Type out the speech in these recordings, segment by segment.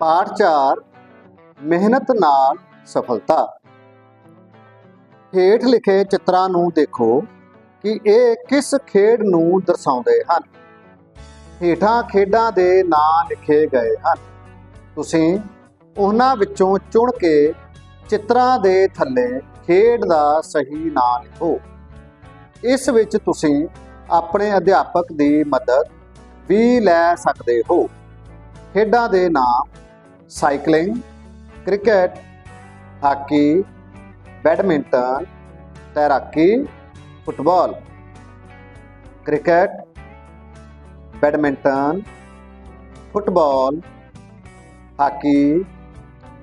ਪਾਠ 4 ਮਿਹਨਤ ਨਾਲ ਸਫਲਤਾ। ਹੇਠ ਲਿਖੇ ਚਿੱਤਰਾਂ ਨੂੰ ਦੇਖੋ ਕਿ ਇਹ ਕਿਸ ਖੇਡ ਨੂੰ ਦਰਸਾਉਂਦੇ ਹਨ। ਹੇਠਾਂ ਖੇਡਾਂ ਦੇ ਨਾਂ ਲਿਖੇ ਗਏ ਹਨ। ਤੁਸੀਂ ਉਹਨਾਂ ਵਿੱਚੋਂ ਚੁਣ ਕੇ ਚਿੱਤਰਾਂ ਦੇ ਥੱਲੇ ਖੇਡ ਦਾ ਸਹੀ ਨਾਂ ਲਿਖੋ। ਇਸ ਵਿੱਚ ਤੁਸੀਂ ਆਪਣੇ ਅਧਿਆਪਕ ਦੀ ਮਦਦ ਵੀ ਲੈ ਸਕਦੇ ਹੋ। ਖੇਡਾਂ ਦੇ ਨਾਮ ਸਾਈਕਲਿੰਗ, ਕ੍ਰਿਕਟ, ਹਾਕੀ, ਬੈਡਮਿੰਟਨ, ਤੈਰਾਕੀ, football. Cricket, badminton, football, hockey,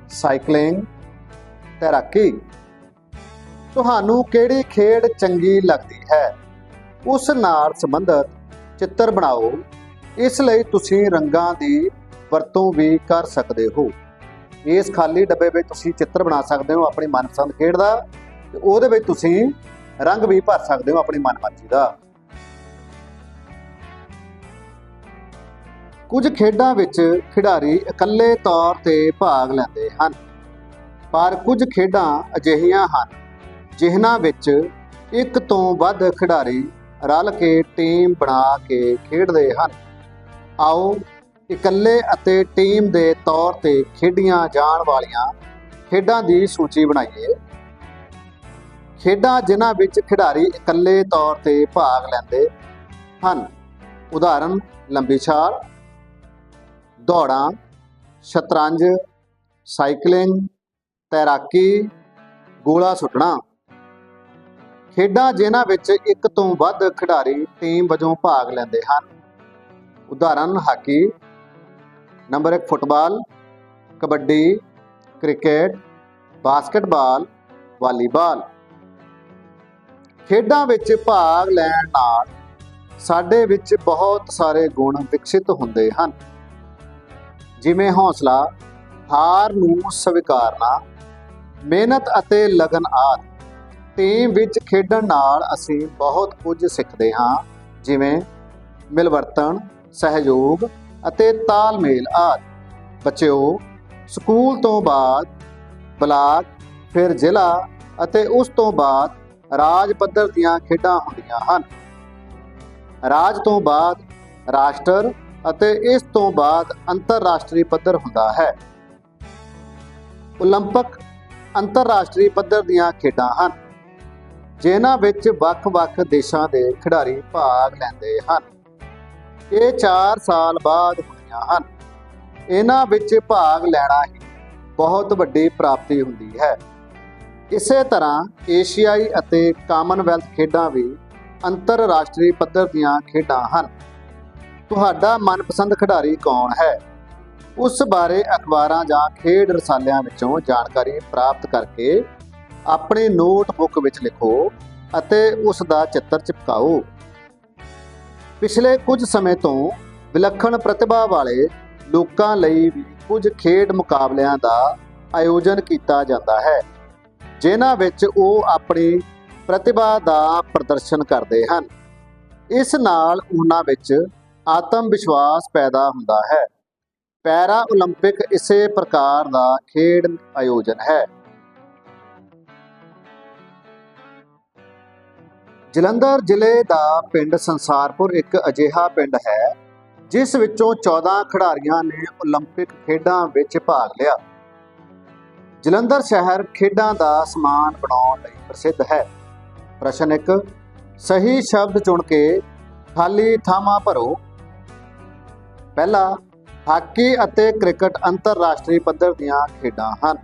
cycling, ਤੈਰਾਕੀ। ਤੁਹਾਨੂੰ ਕਿਹੜੀ ਖੇਡ ਚੰਗੀ ਲੱਗਦੀ ਹੈ? ਉਸ ਨਾਲ ਸੰਬੰਧਿਤ ਚਿੱਤਰ ਬਣਾਓ। ਇਸ ਲਈ ਤੁਸੀਂ ਰੰਗਾਂ ਦੀ ਵਰਤੋਂ ਵੀ ਕਰ ਸਕਦੇ ਹੋ। ਇਸ ਖਾਲੀ ਡੱਬੇ ਵਿੱਚ ਤੁਸੀਂ ਚਿੱਤਰ ਬਣਾ ਸਕਦੇ ਹੋ ਆਪਣੀ ਮਨਪਸੰਦ ਖੇਡ ਦਾ ਤੇ ਉਹਦੇ ਵਿੱਚ ਤੁਸੀਂ ਰੰਗ ਵੀ ਭਰ ਸਕਦੇ ਹੋ ਆਪਣੀ ਮਨਮਰਜ਼ੀ ਦਾ। ਕੁਝ ਖੇਡਾਂ ਵਿੱਚ ਖਿਡਾਰੀ ਇਕੱਲੇ ਤੌਰ ਤੇ ਭਾਗ ਲੈਂਦੇ ਹਨ, ਪਰ ਕੁਝ ਖੇਡਾਂ ਅਜਿਹੀਆਂ ਹਨ ਜਿਨ੍ਹਾਂ ਵਿੱਚ ਇੱਕ ਤੋਂ ਵੱਧ ਖਿਡਾਰੀ ਰਲ ਕੇ ਟੀਮ ਬਣਾ ਕੇ ਖੇਡਦੇ ਹਨ। ਆਓ ਇਕੱਲੇ ਅਤੇ ਟੀਮ ਦੇ ਤੌਰ ਤੇ ਖੇਡੀਆਂ ਜਾਣ ਵਾਲੀਆਂ ਖੇਡਾਂ ਦੀ ਸੂਚੀ ਬਣਾਈਏ। ਖੇਡਾਂ ਜਿਨ੍ਹਾਂ ਵਿੱਚ ਖਿਡਾਰੀ ਇਕੱਲੇ ਤੌਰ ਤੇ ਭਾਗ ਲੈਂਦੇ ਹਨ। ਉਦਾਹਰਨ, ਲੰਬੀ ਛਾਲ, ਦੌੜਾਂ, ਸ਼ਤਰੰਜ, ਸਾਈਕਲਿੰਗ, ਤੈਰਾਕੀ, ਗੋਲਾ ਸੁੱਟਣਾ। ਖੇਡਾਂ ਜਿਨ੍ਹਾਂ ਵਿੱਚ ਇੱਕ ਤੋਂ ਵੱਧ ਖਿਡਾਰੀ ਟੀਮ ਵਜੋਂ ਭਾਗ ਲੈਂਦੇ ਹਨ। ਉਦਾਹਰਨ, hockey. Number 1 football, kabaddi, cricket, basketball, volleyball. ਖੇਡਾਂ ਵਿੱਚ ਭਾਗ ਲੈਣ ਨਾਲ ਸਾਡੇ ਵਿੱਚ ਬਹੁਤ ਸਾਰੇ ਗੁਣ ਵਿਕਸਿਤ ਹੁੰਦੇ ਹਨ। ਜਿਵੇਂ ਹੌਸਲਾ, ਹਾਰ ਨੂੰ ਸਵੀਕਾਰਨਾ, ਮਿਹਨਤ ਅਤੇ ਲਗਨ ਆਦਿ। ਟੀਮ ਵਿੱਚ ਖੇਡਣ ਨਾਲ ਅਸੀਂ ਬਹੁਤ ਕੁਝ ਸਿੱਖਦੇ ਹਾਂ, ਜਿਵੇਂ ਮਿਲਵਰਤਨ, ਸਹਿਯੋਗ ਅਤੇ ਤਾਲਮੇਲ ਆਦਿ ਬੱਚਿਓ ਸਕੂਲ ਤੋਂ ਬਾਅਦ ਬਲਾਕ ਫਿਰ ਜ਼ਿਲ੍ਹਾ ਅਤੇ ਉਸ ਤੋਂ ਬਾਅਦ ਰਾਜ ਪੱਧਰ ਦੀਆਂ ਖੇਡਾਂ ਹੁੰਦੀਆਂ ਹਨ ਰਾਜ ਤੋਂ ਬਾਅਦ ਰਾਸ਼ਟਰ ਅਤੇ ਇਸ ਤੋਂ ਬਾਅਦ ਅੰਤਰਰਾਸ਼ਟਰੀ ਪੱਧਰ ਹੁੰਦਾ ਹੈ 올림픽 ਅੰਤਰਰਾਸ਼ਟਰੀ ਪੱਧਰ ਦੀਆਂ ਖੇਡਾਂ ਹਨ ਜਿਨ੍ਹਾਂ ਵਿੱਚ ਵੱਖ-ਵੱਖ ਦੇਸ਼ਾਂ ਦੇ ਖਿਡਾਰੀ ਭਾਗ ਲੈਂਦੇ ਹਨ ਇਹ 4 ਸਾਲ ਬਾਅਦ ਹੋਈਆਂ ਹਨ। ਇਹਨਾਂ ਵਿੱਚ ਭਾਗ ਲੈਣਾ ਹੀ ਬਹੁਤ ਵੱਡੀ ਪ੍ਰਾਪਤੀ ਹੁੰਦੀ ਹੈ। ਇਸੇ ਤਰ੍ਹਾਂ ਏਸ਼ੀਆਈ ਅਤੇ ਕਾਮਨਵੈਲਥ ਖੇਡਾਂ ਵੀ ਅੰਤਰਰਾਸ਼ਟਰੀ ਪੱਧਰ ਦੀਆਂ ਖੇਡਾਂ ਹਨ। ਤੁਹਾਡਾ ਮਨਪਸੰਦ ਖਿਡਾਰੀ ਕੌਣ ਹੈ? ਉਸ ਬਾਰੇ ਅਖਬਾਰਾਂ ਜਾਂ ਖੇਡ ਰਸਾਲਿਆਂ ਵਿੱਚੋਂ ਜਾਣਕਾਰੀ ਪ੍ਰਾਪਤ ਕਰਕੇ ਆਪਣੇ ਨੋਟਬੁੱਕ ਵਿੱਚ ਲਿਖੋ ਅਤੇ ਉਸ ਦਾ ਚਿੱਤਰ ਚਿਪਕਾਓ। ਪਿਛਲੇ ਕੁਝ ਸਮੇਂ ਤੋਂ ਵਿਲੱਖਣ ਪ੍ਰਤਿਭਾ ਵਾਲੇ ਲੋਕਾਂ ਲਈ ਵੀ ਕੁਝ ਖੇਡ ਮੁਕਾਬਲਿਆਂ ਦਾ ਆਯੋਜਨ ਕੀਤਾ ਜਾਂਦਾ ਹੈ ਜਿਨ੍ਹਾਂ ਵਿੱਚ ਉਹ ਆਪਣੀ ਪ੍ਰਤਿਭਾ ਦਾ ਪ੍ਰਦਰਸ਼ਨ ਕਰਦੇ ਹਨ ਇਸ ਨਾਲ ਉਹਨਾਂ ਵਿੱਚ ਆਤਮ ਵਿਸ਼ਵਾਸ ਪੈਦਾ ਹੁੰਦਾ ਹੈ ਪੈਰਾ 올림픽 ਇਸੇ ਪ੍ਰਕਾਰ ਦਾ ਖੇਡ ਆਯੋਜਨ ਹੈ ਜਲੰਧਰ ਜ਼ਿਲ੍ਹੇ ਦਾ ਪਿੰਡ ਸੰਸਾਰਪੁਰ ਇੱਕ ਅਜਿਹਾ ਪਿੰਡ ਹੈ ਜਿਸ ਵਿੱਚੋਂ 14 ਖਿਡਾਰੀਆਂ ਨੇ 올림픽 ਖੇਡਾਂ ਵਿੱਚ ਭਾਗ ਲਿਆ ਜਲੰਧਰ ਸ਼ਹਿਰ ਖੇਡਾਂ ਦਾ ਸਮਾਨ ਬਣਾਉਣ ਲਈ ਪ੍ਰਸਿੱਧ ਹੈ ਪ੍ਰਸ਼ਨ 1 ਸਹੀ ਸ਼ਬਦ ਚੁਣ ਕੇ ਖਾਲੀ ਥਾਵਾਂ ਭਰੋ ਪਹਿਲਾ ਹਾਕੀ ਅਤੇ ਕ੍ਰਿਕਟ ਅੰਤਰਰਾਸ਼ਟਰੀ ਪੱਧਰ ਦੀਆਂ ਖੇਡਾਂ ਹਨ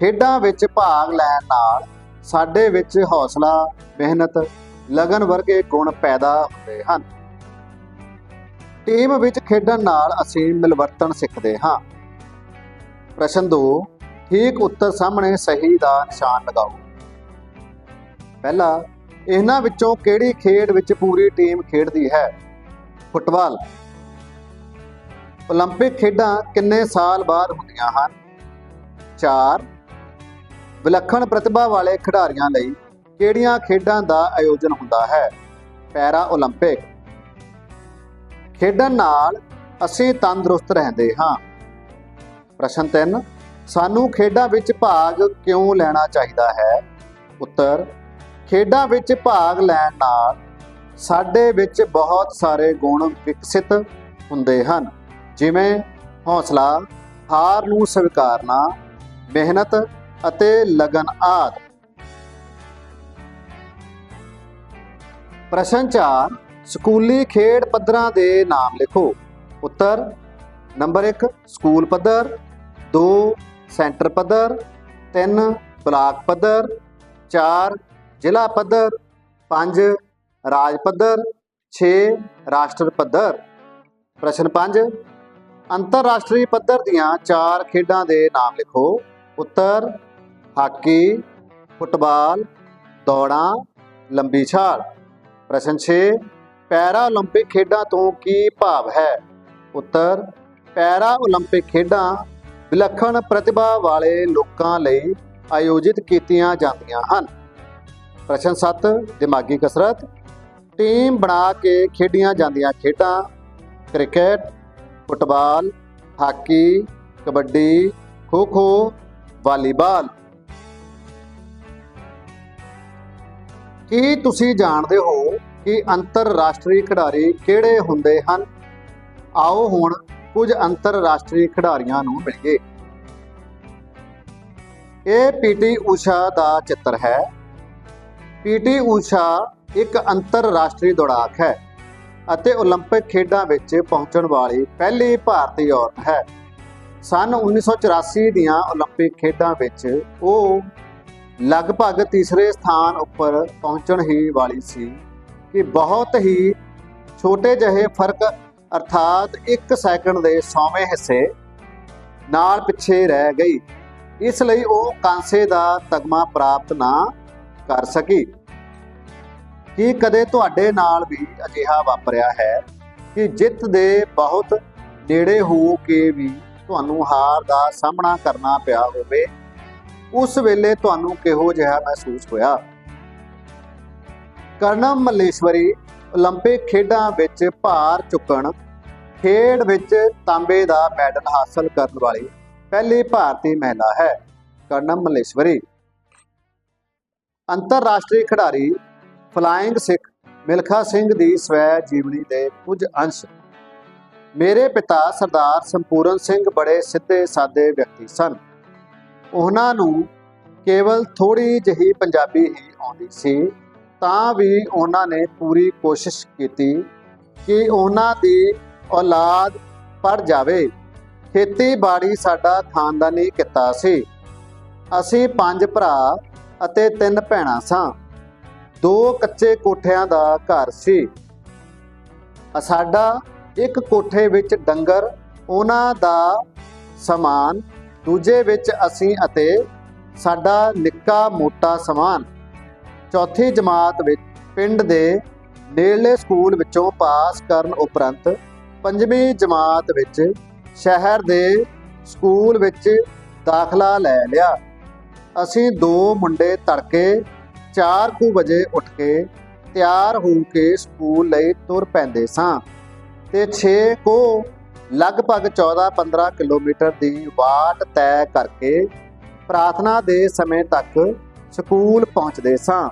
ਖੇਡਾਂ ਵਿੱਚ ਭਾਗ ਲੈਣ ਨਾਲ ਸਾਡੇ ਵਿੱਚ ਹੌਸਲਾ ਮਿਹਨਤ ਲਗਨ ਵਰਗੇ ਗੁਣ ਪੈਦਾ ਹੁੰਦੇ ਹਨ ਟੀਮ ਵਿੱਚ ਖੇਡਣ ਨਾਲ ਅਸੀਂ ਮਿਲਵਰਤਨ ਸਿੱਖਦੇ ਹਾਂ ਪ੍ਰਸ਼ਨ 2 ਠੀਕ ਉੱਤਰ ਸਾਹਮਣੇ ਸਹੀ ਦਾ ਨਿਸ਼ਾਨ ਲਗਾਓ ਪਹਿਲਾ ਇਹਨਾਂ ਵਿੱਚੋਂ ਕਿਹੜੀ ਖੇਡ ਵਿੱਚ ਪੂਰੀ ਟੀਮ ਖੇਡਦੀ ਹੈ ਫੁੱਟਬਾਲ 올림픽 ਖੇਡਾਂ ਕਿੰਨੇ ਸਾਲ ਬਾਅਦ ਹੁੰਦੀਆਂ ਹਨ 4 ਵਿਲੱਖਣ ਪ੍ਰਤਿਭਾ ਵਾਲੇ ਖਿਡਾਰੀਆਂ ਲਈ ਕਿਹੜੀਆਂ ਖੇਡਾਂ ਦਾ ਆਯੋਜਨ ਹੁੰਦਾ ਹੈ ਪੈਰਾ 올림픽 ਖੇਡਣ ਨਾਲ ਅਸੀਂ ਤੰਦਰੁਸਤ ਰਹਿੰਦੇ ਹਾਂ ਪ੍ਰਸ਼ਨ 3 ਸਾਨੂੰ ਖੇਡਾਂ ਵਿੱਚ ਭਾਗ ਕਿਉਂ ਲੈਣਾ ਚਾਹੀਦਾ ਹੈ ਉੱਤਰ ਖੇਡਾਂ ਵਿੱਚ ਭਾਗ ਲੈਣ ਨਾਲ ਸਾਡੇ ਵਿੱਚ ਬਹੁਤ ਸਾਰੇ ਗੁਣ ਵਿਕਸਿਤ ਹੁੰਦੇ ਹਨ ਜਿਵੇਂ ਹੌਸਲਾ ਹਾਰ ਨੂੰ ਸਵੀਕਾਰਨਾ ਮਿਹਨਤ ਅਤੇ ਲਗਨ ਆਦਿ। ਪ੍ਰਸ਼ਨ 4 ਸਕੂਲੀ ਖੇਡ ਪੱਧਰਾਂ ਦੇ ਨਾਮ ਲਿਖੋ। ਉੱਤਰ, ਨੰਬਰ 1 ਸਕੂਲ ਪੱਧਰ 2 ਸੈਂਟਰ ਪੱਧਰ 3 ਬਲਾਕ ਪੱਧਰ 4 ਜ਼ਿਲ੍ਹਾ ਪੱਧਰ 5 ਰਾਜ ਪੱਧਰ 6 ਰਾਸ਼ਟਰ ਪੱਧਰ। ਪ੍ਰਸ਼ਨ 5 ਅੰਤਰਰਾਸ਼ਟਰੀ ਪੱਧਰ ਦੀਆਂ ਚਾਰ ਖੇਡਾਂ ਦੇ ਨਾਮ ਲਿਖੋ। ਉੱਤਰ ਹਾਕੀ ਫੁੱਟਬਾਲ ਦੌੜਾਂ ਲੰਬੀ ਛਾਲ ਪ੍ਰਸ਼ਨ 6 ਪੈਰਾ 올림픽 ਖੇਡਾਂ ਤੋਂ ਕੀ ਭਾਵ ਹੈ ਉੱਤਰ ਪੈਰਾ 올림픽 ਖੇਡਾਂ ਵਿਲੱਖਣ ਪ੍ਰਤਿਭਾ ਵਾਲੇ ਲੋਕਾਂ ਲਈ ਆਯੋਜਿਤ ਕੀਤੀਆਂ ਜਾਂਦੀਆਂ ਹਨ ਪ੍ਰਸ਼ਨ 7 ਦਿਮਾਗੀ ਕਸਰਤ ਟੀਮ ਬਣਾ ਕੇ ਖੇਡੀਆਂ ਜਾਂਦੀਆਂ ਖੇਡਾਂ cricket football hockey kabaddi kho kho volleyball ਕੀ ਤੁਸੀਂ ਜਾਣਦੇ ਹੋ ਕਿ ਅੰਤਰਰਾਸ਼ਟਰੀ ਖਿਡਾਰੀ ਕਿਹੜੇ ਹੁੰਦੇ ਹਨ ਆਓ ਹੁਣ ਕੁਝ ਅੰਤਰਰਾਸ਼ਟਰੀ ਖਿਡਾਰੀਆਂ ਨੂੰ ਮਿਲੀਏ ਇਹ ਪੀਟੀ ਊਸ਼ਾ ਦਾ ਚਿੱਤਰ ਹੈ ਪੀਟੀ ਊਸ਼ਾ ਇੱਕ ਅੰਤਰਰਾਸ਼ਟਰੀ ਦੌੜਾਕ ਹੈ ਅਤੇ 올림픽 ਖੇਡਾਂ ਵਿੱਚ ਪਹੁੰਚਣ ਵਾਲੀ ਪਹਿਲੀ ਭਾਰਤੀ ਔਰਤ ਹੈ ਸਨ 1984 ਦੀਆਂ 올림픽 ਖੇਡਾਂ ਵਿੱਚ ਉਹ ਲਗਭਗ ਤੀਸਰੇ ਸਥਾਨ ਉੱਪਰ ਪਹੁੰਚਣ ਹੀ ਵਾਲੀ ਸੀ ਕਿ ਬਹੁਤ ਹੀ ਛੋਟੇ ਜਿਹੇ ਫ਼ਰਕ ਅਰਥਾਤ 1 ਸੈਕਿੰਡ ਦੇ 100ਵੇਂ ਹਿੱਸੇ ਨਾਲ ਪਿੱਛੇ ਰਹਿ ਗਈ। ਇਸ ਲਈ ਉਹ ਕਾਂਸੇ ਦਾ ਤਗਮਾ ਪ੍ਰਾਪਤ ਨਾ ਕਰ ਸਕੀ। ਕੀ ਕਦੇ ਤੁਹਾਡੇ ਨਾਲ ਵੀ ਅਜਿਹਾ ਵਾਪਰਿਆ ਹੈ ਕਿ ਜਿੱਤ ਦੇ ਬਹੁਤ ਨੇੜੇ ਹੋ ਕੇ ਵੀ ਤੁਹਾਨੂੰ ਹਾਰ ਦਾ ਸਾਹਮਣਾ ਕਰਨਾ ਪਿਆ ਹੋਵੇ? ਉਸ ਵੇਲੇ ਤੁਹਾਨੂੰ ਕਿਹੋ ਜਿਹਾ ਮਹਿਸੂਸ ਹੋਇਆ ਕਰਨਮ ਮਲੇਸ਼ਵਰੀ 올림픽 ਖੇਡਾਂ ਵਿੱਚ ਭਾਰ ਚੁੱਕਣ ਖੇਡ ਵਿੱਚ ਤਾਂਬੇ ਦਾ ਮੈਡਲ ਹਾਸਲ ਕਰਨ ਵਾਲੀ ਪਹਿਲੀ ਭਾਰਤੀ ਮਹਿਲਾ ਹੈ ਕਰਨਮ ਮਲੇਸ਼ਵਰੀ ਅੰਤਰਰਾਸ਼ਟਰੀ ਖਿਡਾਰੀ ਫਲਾਇੰਗ ਸਿੱਖ ਮਿਲਖਾ ਸਿੰਘ ਦੀ ਸਵੈ ਜੀਵਨੀ ਦੇ ਕੁਝ ਅੰਸ਼ ਮੇਰੇ ਪਿਤਾ ਸਰਦਾਰ ਸੰਪੂਰਨ ਸਿੰਘ ਬੜੇ ਸਿੱਧੇ ਸਾਦੇ ਵਿਅਕਤੀ ਸਨ ਉਹਨਾਂ ਨੂੰ ਕੇਵਲ ਥੋੜੀ ਜਿਹੀ ਪੰਜਾਬੀ ਹੀ ਆਉਂਦੀ ਸੀ, ਤਾਂ ਵੀ ਉਹਨਾਂ ਨੇ ਪੂਰੀ ਕੋਸ਼ਿਸ਼ ਕੀਤੀ ਕਿ ਉਹਨਾਂ ਦੀ ਔਲਾਦ ਪੜ ਜਾਵੇ। ਖੇਤੀਬਾੜੀ ਸਾਡਾ ਖਾਨਦਾਨੀ ਕਿੱਤਾ ਸੀ। ਅਸੀਂ ਪੰਜ ਭਰਾ ਅਤੇ ਤਿੰਨ ਭੈਣਾਂ ਸਾਂ। ਦੋ ਕੱਚੇ ਕੋਠਿਆਂ ਦਾ ਘਰ ਸੀ। ਸਾਡਾ ਇੱਕ ਕੋਠੇ ਵਿੱਚ ਡੰਗਰ, ਉਹਨਾਂ ਦਾ ਸਮਾਨ ਦੂਜੇ ਵਿੱਚ ਅਸੀਂ ਅਤੇ ਸਾਡਾ ਨਿੱਕਾ ਮੋਟਾ ਸਮਾਨ ਚੌਥੀ ਜਮਾਤ ਵਿੱਚ ਪਿੰਡ ਦੇ ਨੇੜਲੇ ਸਕੂਲ ਵਿੱਚੋਂ ਪਾਸ ਕਰਨ ਉਪਰੰਤ ਪੰਜਵੀਂ ਜਮਾਤ ਵਿੱਚ ਸ਼ਹਿਰ ਦੇ ਸਕੂਲ ਵਿੱਚ ਦਾਖਲਾ ਲੈ ਲਿਆ। ਅਸੀਂ ਦੋ ਮੁੰਡੇ ਤੜਕੇ 4 ਕੁ ਵਜੇ ਉੱਠ ਕੇ ਤਿਆਰ ਹੋ ਕੇ ਸਕੂਲ ਲਈ ਤੁਰ ਪੈਂਦੇ ਸਾਂ ਤੇ 6 ਕੋ ਲਗਭਗ 14-15 ਕਿਲੋਮੀਟਰ ਦੀ ਵਾਟ ਤੈਅ ਕਰਕੇ ਪ੍ਰਾਰਥਨਾ ਦੇ ਸਮੇਂ ਤੱਕ ਸਕੂਲ ਪਹੁੰਚਦੇ ਸਾਂ।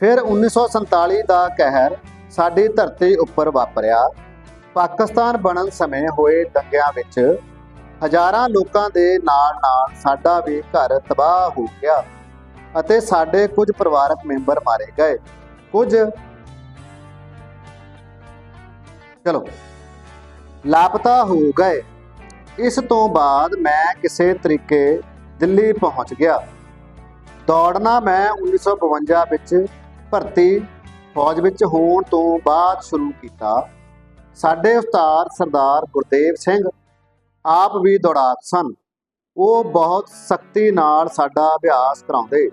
ਫਿਰ 1947 ਦਾ ਕਹਿਰ ਸਾਡੀ ਧਰਤੀ ਉੱਪਰ ਵਾਪਰਿਆ। ਪਾਕਿਸਤਾਨ ਬਣਨ ਸਮੇਂ ਹੋਏ ਦੰਗਿਆਂ ਵਿੱਚ ਹਜ਼ਾਰਾਂ ਲੋਕਾਂ ਦੇ ਨਾਲ-ਨਾਲ ਸਾਡਾ ਵੀ ਘਰ ਤਬਾਹ ਹੋ ਗਿਆ ਅਤੇ ਸਾਡੇ ਕੁਝ ਪਰਿਵਾਰਕ ਮੈਂਬਰ ਮਾਰੇ ਗਏ। ਕੁਝ ਚਲੋ। ਲਾਪਤਾ ਹੋ ਗਏ। ਇਸ ਤੋਂ ਬਾਅਦ ਮੈਂ ਕਿਸੇ ਤਰੀਕੇ ਦਿੱਲੀ ਪਹੁੰਚ ਗਿਆ। ਦੌੜਨਾ ਮੈਂ 1952 ਵਿੱਚ ਭਰਤੀ ਫੌਜ ਵਿੱਚ ਹੋਣ ਤੋਂ ਬਾਅਦ ਸ਼ੁਰੂ ਕੀਤਾ। ਸਾਡੇ ਉਸਤਾਦ ਸਰਦਾਰ ਗੁਰਦੇਵ ਸਿੰਘ ਆਪ ਵੀ ਦੌੜਾਕ ਸਨ। ਉਹ ਬਹੁਤ ਸਖਤੀ ਨਾਲ ਸਾਡਾ ਅਭਿਆਸ ਕਰਾਉਂਦੇ।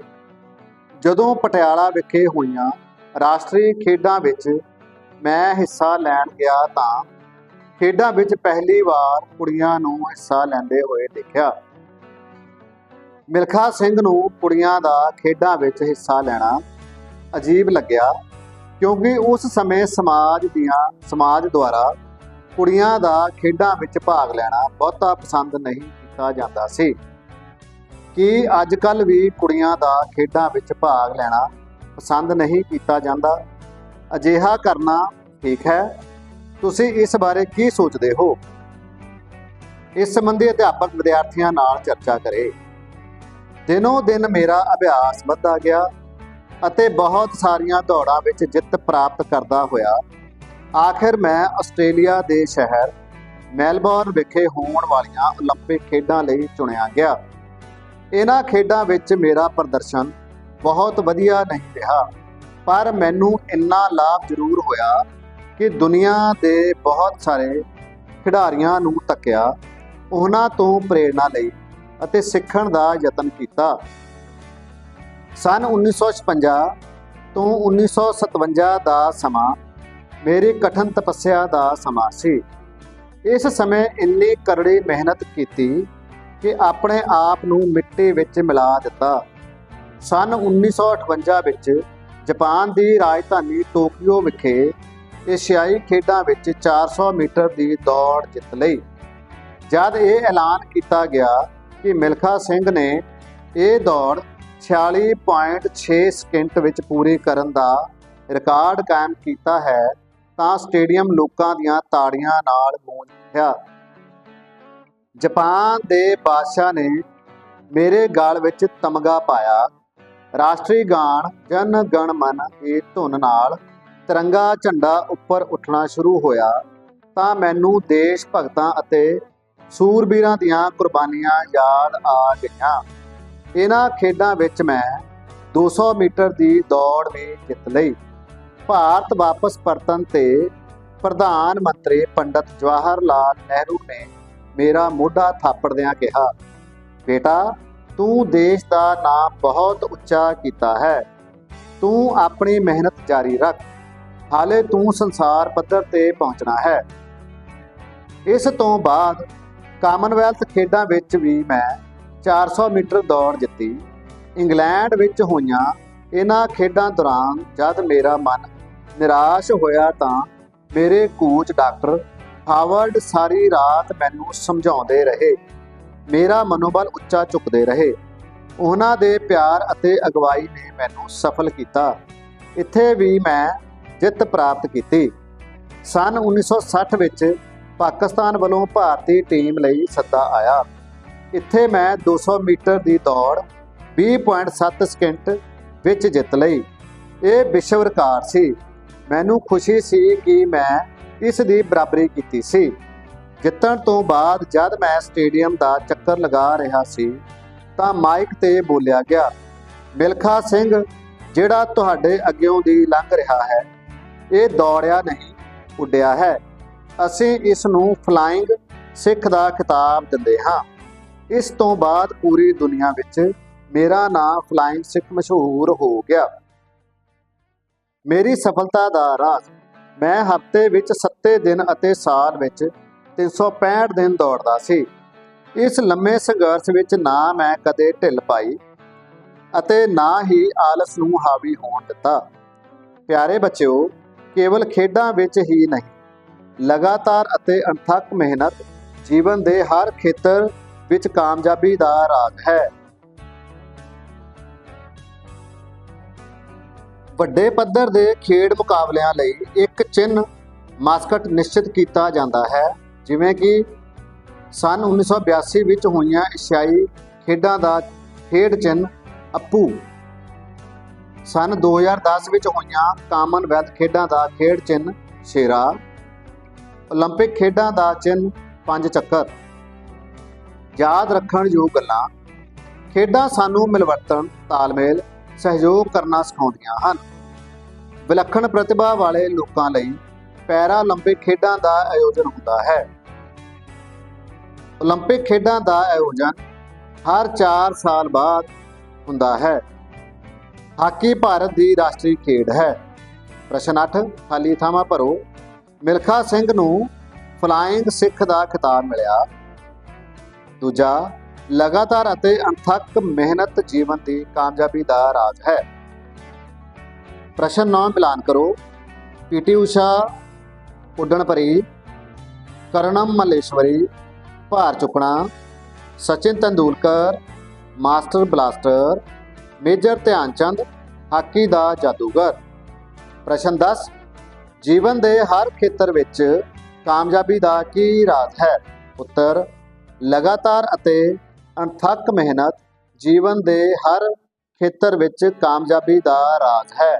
ਜਦੋਂ ਪਟਿਆਲਾ ਵਿਖੇ ਹੋਈਆਂ ਰਾਸ਼ਟਰੀ ਖੇਡਾਂ ਵਿੱਚ ਮੈਂ ਹਿੱਸਾ ਲੈਣ ਗਿਆ ਤਾਂ ਖੇਡਾਂ ਵਿੱਚ ਪਹਿਲੀ ਵਾਰ ਕੁੜੀਆਂ ਨੂੰ ਹਿੱਸਾ ਲੈਂਦੇ ਹੋਏ ਦੇਖਿਆ। ਮਿਲਖਾ ਸਿੰਘ ਨੂੰ ਕੁੜੀਆਂ ਦਾ ਖੇਡਾਂ ਵਿੱਚ ਹਿੱਸਾ ਲੈਣਾ ਅਜੀਬ ਲੱਗਿਆ, ਕਿਉਂਕਿ ਉਸ ਸਮੇਂ ਸਮਾਜ ਦੀਆਂ, ਸਮਾਜ ਦੁਆਰਾ ਕੁੜੀਆਂ ਦਾ ਖੇਡਾਂ ਵਿੱਚ ਭਾਗ ਲੈਣਾ ਬਹੁਤਾ ਪਸੰਦ ਨਹੀਂ ਕੀਤਾ ਜਾਂਦਾ ਸੀ। ਕੀ ਅੱਜ ਕੱਲ ਵੀ ਕੁੜੀਆਂ ਦਾ ਖੇਡਾਂ ਵਿੱਚ ਭਾਗ ਲੈਣਾ ਪਸੰਦ ਨਹੀਂ ਕੀਤਾ ਜਾਂਦਾ? ਅਜਿਹਾ ਕਰਨਾ ਠੀਕ ਹੈ ਤੁਸੀਂ ਇਸ ਬਾਰੇ ਕੀ ਸੋਚਦੇ ਹੋ ਇਸ ਸੰਬੰਧੀ ਅਧਿਆਪਕ ਵਿਦਿਆਰਥੀਆਂ ਨਾਲ ਚਰਚਾ ਕਰੇ ਦਿਨੋਂ ਦਿਨ ਮੇਰਾ ਅਭਿਆਸ ਵੱਧਦਾ ਗਿਆ ਅਤੇ ਬਹੁਤ ਸਾਰੀਆਂ ਦੌੜਾਂ ਵਿੱਚ ਜਿੱਤ ਪ੍ਰਾਪਤ ਕਰਦਾ ਹੋਇਆ ਆਖਿਰ ਮੈਂ ਆਸਟ੍ਰੇਲੀਆ ਦੇ ਸ਼ਹਿਰ ਮੈਲਬੌਰਨ ਵਿਖੇ ਹੋਣ ਵਾਲੀਆਂ 올림픽 ਖੇਡਾਂ ਲਈ ਚੁਣਿਆ ਗਿਆ ਇਹਨਾਂ ਖੇਡਾਂ ਵਿੱਚ ਮੇਰਾ ਪ੍ਰਦਰਸ਼ਨ ਬਹੁਤ ਵਧੀਆ ਨਹੀਂ ਰਿਹਾ ਪਰ ਮੈਨੂੰ ਇੰਨਾ ਲਾਭ ਜ਼ਰੂਰ ਹੋਇਆ ਕਿ ਦੁਨੀਆ ਦੇ ਬਹੁਤ ਸਾਰੇ ਖਿਡਾਰੀਆਂ ਨੂੰ ਤੱਕਿਆ, ਉਹਨਾਂ ਤੋਂ ਪ੍ਰੇਰਣਾ ਲਈ ਅਤੇ ਸਿੱਖਣ ਦਾ ਯਤਨ ਕੀਤਾ। ਸਨ 1956 ਤੋਂ 1957 ਦਾ ਸਮਾਂ ਮੇਰੀ ਕਠਨ ਤਪੱਸਿਆ ਦਾ ਸਮਾਂ ਸੀ। ਇਸ ਸਮੇਂ ਇੰਨੀ ਕਰੜੀ ਮਿਹਨਤ ਕੀਤੀ ਕਿ ਆਪਣੇ ਆਪ ਨੂੰ ਮਿੱਟੀ ਵਿੱਚ ਮਿਲਾ ਦਿੱਤਾ। ਸਨ 1958 ਵਿੱਚ ਜਾਪਾਨ ਦੀ ਰਾਜਧਾਨੀ ਟੋਕੀਓ ਵਿਖੇ ਏਸ਼ੀਆਈ ਖੇਡਾਂ ਵਿੱਚ 400 ਮੀਟਰ ਦੀ ਦੌੜ ਜਿੱਤ ਲਈ। ਜਦ ਇਹ ਐਲਾਨ ਕੀਤਾ ਗਿਆ ਕਿ ਮਿਲਖਾ ਸਿੰਘ ਨੇ ਇਹ ਦੌੜ 46.6 ਸਕਿੰਟ ਵਿੱਚ ਪੂਰੀ ਕਰਨ ਦਾ ਰਿਕਾਰਡ ਕਾਇਮ ਕੀਤਾ ਹੈ, ਤਾਂ ਸਟੇਡੀਅਮ ਲੋਕਾਂ ਦੀਆਂ ਤਾੜੀਆਂ ਨਾਲ ਗੂੰਜ ਉੱਠਿਆ। ਜਾਪਾਨ ਦੇ ਬਾਦਸ਼ਾਹ ਨੇ ਮੇਰੇ ਗਾਲ ਵਿੱਚ ਤਮਗਾ ਪਾਇਆ। ਰਾਸ਼ਟਰੀ ਗਾਣ ਜਨ ਗਣ ਮਨ ਦੀ ਧੁਨ ਨਾਲ ਤਿਰੰਗਾ ਝੰਡਾ ਉੱਪਰ ਉੱਠਣਾ ਸ਼ੁਰੂ ਹੋਇਆ, ਤਾਂ ਮੈਨੂੰ ਦੇਸ਼ ਭਗਤਾਂ ਅਤੇ ਸੂਰਬੀਰਾਂ ਦੀਆਂ ਕੁਰਬਾਨੀਆਂ ਯਾਦ ਆ ਗਈਆਂ। ਇਹਨਾਂ ਖੇਡਾਂ ਵਿੱਚ ਮੈਂ 200 ਮੀਟਰ ਦੀ ਦੌੜ ਵੀ ਜਿੱਤ ਲਈ। ਭਾਰਤ ਵਾਪਸ ਪਰਤਣ ਤੇ ਪ੍ਰਧਾਨ ਮੰਤਰੀ ਪੰਡਤ ਜਵਾਹਰ ਲਾਲ ਨਹਿਰੂ ਨੇ ਮੇਰਾ ਮੋਢਾ ਥਾਪੜਦਿਆਂ ਕਿਹਾ, ਬੇਟਾ, ਤੂੰ ਦੇਸ਼ ਦਾ ਨਾਮ ਬਹੁਤ ਉੱਚਾ ਕੀਤਾ ਹੈ। ਤੂੰ ਆਪਣੀ ਮਿਹਨਤ ਜਾਰੀ ਰੱਖ। ਹਾਲੇ ਤੂੰ ਸੰਸਾਰ ਪੱਧਰ ਤੇ ਪਹੁੰਚਣਾ ਹੈ। ਇਸ ਤੋਂ ਬਾਅਦ ਕਾਮਨਵੈਲਥ ਖੇਡਾਂ ਵਿੱਚ ਵੀ ਮੈਂ 400 ਮੀਟਰ ਦੌੜ ਜਿੱਤੀ। ਇੰਗਲੈਂਡ ਵਿੱਚ ਹੋਈਆਂ ਇਹਨਾਂ ਖੇਡਾਂ ਦੌਰਾਨ ਜਦ ਮੇਰਾ ਮਨ ਨਿਰਾਸ਼ ਹੋਇਆ ਤਾਂ ਮੇਰੇ ਕੋਚ ਡਾਕਟਰ ਹਾਵਰਡ ਸਾਰੀ ਰਾਤ ਮੈਨੂੰ ਸਮਝਾਉਂਦੇ ਰਹੇ। ਮੇਰਾ ਮਨੋਬਲ ਉੱਚਾ ਚੁੱਕਦੇ ਰਹੇ। ਉਹਨਾਂ ਦੇ ਪਿਆਰ ਅਤੇ ਅਗਵਾਈ ਨੇ ਮੈਨੂੰ ਸਫਲ ਕੀਤਾ। ਇੱਥੇ ਵੀ ਮੈਂ ਜਿੱਤ ਪ੍ਰਾਪਤ ਕੀਤੀ। ਸਨ 1960 ਵਿੱਚ ਪਾਕਿਸਤਾਨ ਵੱਲੋਂ ਭਾਰਤੀ ਟੀਮ ਲਈ ਸੱਦਾ ਆਇਆ। ਇੱਥੇ ਮੈਂ 200 ਮੀਟਰ ਦੀ ਦੌੜ 20.7 ਸਕਿੰਟ ਵਿੱਚ ਜਿੱਤ ਲਈ। ਇਹ ਵਿਸ਼ਵ ਰਿਕਾਰਡ ਸੀ। ਮੈਨੂੰ ਖੁਸ਼ੀ ਸੀ ਕਿ ਮੈਂ ਇਸ ਦੀ ਬਰਾਬਰੀ ਕੀਤੀ ਸੀ। ਜਿੱਤਣ ਤੋਂ ਬਾਅਦ ਜਦ ਮੈਂ ਸਟੇਡੀਅਮ ਦਾ ਚੱਕਰ ਲਗਾ ਰਿਹਾ ਸੀ, ਤਾਂ ਮਾਈਕ ਤੇ ਬੋਲਿਆ ਗਿਆ, ਮਿਲਖਾ ਸਿੰਘ, ਜਿਹੜਾ ਤੁਹਾਡੇ ਅੱਗਿਓਂ ਦੀ ਲੰਘ ਰਿਹਾ ਹੈ ਇਹ ਦੌੜਿਆ ਨਹੀਂ, ਉੱਡਿਆ ਹੈ। ਅਸੀਂ ਇਸ ਨੂੰ ਫਲਾਈਂਗ ਸਿੱਖ ਦਾ ਖਿਤਾਬ ਦਿੰਦੇ ਹਾਂ। ਇਸ ਤੋਂ ਬਾਅਦ ਪੂਰੀ ਦੁਨੀਆ ਵਿੱਚ ਮੇਰਾ ਨਾਮ ਫਲਾਈਂਗ ਸਿੱਖ ਮਸ਼ਹੂਰ ਹੋ ਗਿਆ। ਮੇਰੀ ਸਫਲਤਾ ਦਾ ਰਾਜ਼ ਮੈਂ ਹਫ਼ਤੇ ਵਿੱਚ 7 ਦਿਨ ਅਤੇ ਸਾਲ ਵਿੱਚ 365 ਦਿਨ ਦੌੜਦਾ ਸੀ। ਇਸ ਲੰਮੇ ਸੰਘਰਸ਼ ਵਿੱਚ ਨਾ ਮੈਂ ਕਦੇ ਢਿੱਲ ਪਾਈ ਅਤੇ ਨਾ ਹੀ ਆਲਸ ਨੂੰ ਹਾਵੀ ਹੋਣ ਦਿੱਤਾ। ਪਿਆਰੇ ਬੱਚਿਓ ਕੇਵਲ ਖੇਡਾਂ ਵਿੱਚ ਹੀ ਨਹੀਂ, ਲਗਾਤਾਰ ਅਤੇ ਅਣਥੱਕ ਮਿਹਨਤ ਜੀਵਨ ਦੇ ਹਰ ਖੇਤਰ ਵਿੱਚ ਕਾਮਯਾਬੀ ਦਾ ਰਾਜ਼ ਹੈ। ਵੱਡੇ ਪੱਧਰ ਦੇ ਖੇਡ ਮੁਕਾਬਲਿਆਂ ਲਈ ਇੱਕ ਚਿੰਨ੍ਹ ਮਾਸਕਟ ਨਿਸ਼ਚਿਤ ਕੀਤਾ ਜਾਂਦਾ ਹੈ, ਜਿਵੇਂ ਕਿ ਸਨ 1982 ਵਿੱਚ ਹੋਈਆਂ ਏਸ਼ੀਆਈ ਖੇਡਾਂ ਦਾ ਖੇਡ ਚਿੰਨ੍ਹ ਅੱਪੂ। ਸਨ 2010 ਵਿੱਚ ਹੋਈਆਂ ਕਾਮਨਵੈਲਥ ਖੇਡਾਂ ਦਾ ਖੇਡ ਚਿੰਨ੍ਹ ਸ਼ੇਰਾ 올림픽 ਖੇਡਾਂ ਦਾ ਚਿੰਨ੍ਹ ਪੰਜ ਚੱਕਰ ਯਾਦ ਰੱਖਣ ਯੋਗ ਗੱਲਾਂ ਖੇਡਾਂ ਸਾਨੂੰ ਮਿਲਵਰਤਨ ਤਾਲਮੇਲ ਸਹਿਯੋਗ ਕਰਨਾ ਸਿਖਾਉਂਦੀਆਂ ਹਨ ਵਿਲੱਖਣ ਪ੍ਰਤਿਭਾ ਵਾਲੇ ਲੋਕਾਂ ਲਈ ਪੈਰਾ 올림픽 ਖੇਡਾਂ ਦਾ ਆਯੋਜਨ ਹੁੰਦਾ ਹੈ 올림픽 ਖੇਡਾਂ ਦਾ ਆਯੋਜਨ ਹਰ 4 ਸਾਲ ਬਾਅਦ ਹੁੰਦਾ ਹੈ ਹਾਕੀ ਭਾਰਤ ਦੀ ਰਾਸ਼ਟਰੀ ਖੇਡ ਹੈ। ਪ੍ਰਸ਼ਨ 8 ਖਾਲੀ ਥਾਵਾਂ ਭਰੋ। ਮਿਲਖਾ ਸਿੰਘ ਨੂੰ ਫਲਾਇੰਗ ਸਿੱਖ ਦਾ ਖਿਤਾਬ ਮਿਲਿਆ। ਦੂਜਾ, ਲਗਾਤਾਰ ਅਤੇ ਅਣਥੱਕ ਮਿਹਨਤ ਜੀਵਨ ਦੀ ਕਾਮਯਾਬੀ ਦਾ ਰਾਜ਼ ਹੈ। ਪ੍ਰਸ਼ਨ 9 ਮਿਲਾਨ ਕਰੋ। ਪੀਟੀ ਊਸ਼ਾ ਉੱਡਣ ਭਰੀ ਕਰਨਮ ਮਲੇਸ਼ਵਰੀ, ਭਾਰ ਚੁੱਕਣਾ, Sachin Tendulkar, master blaster major Dhyan Chand, hockey ਦਾ ਜਾਦੂਗਰ। ਪ੍ਰਸ਼ਨ 10 ਜੀਵਨ ਦੇ ਹਰ ਖੇਤਰ ਵਿੱਚ ਕਾਮਯਾਬੀ ਦਾ ਕੀ ਰਾਜ਼ ਹੈ? ਉੱਤਰ, ਲਗਾਤਾਰ ਅਤੇ ਅਣਥੱਕ ਮਿਹਨਤ ਜੀਵਨ ਦੇ ਹਰ ਖੇਤਰ ਵਿੱਚ ਕਾਮਯਾਬੀ ਦਾ ਰਾਜ਼ ਹੈ।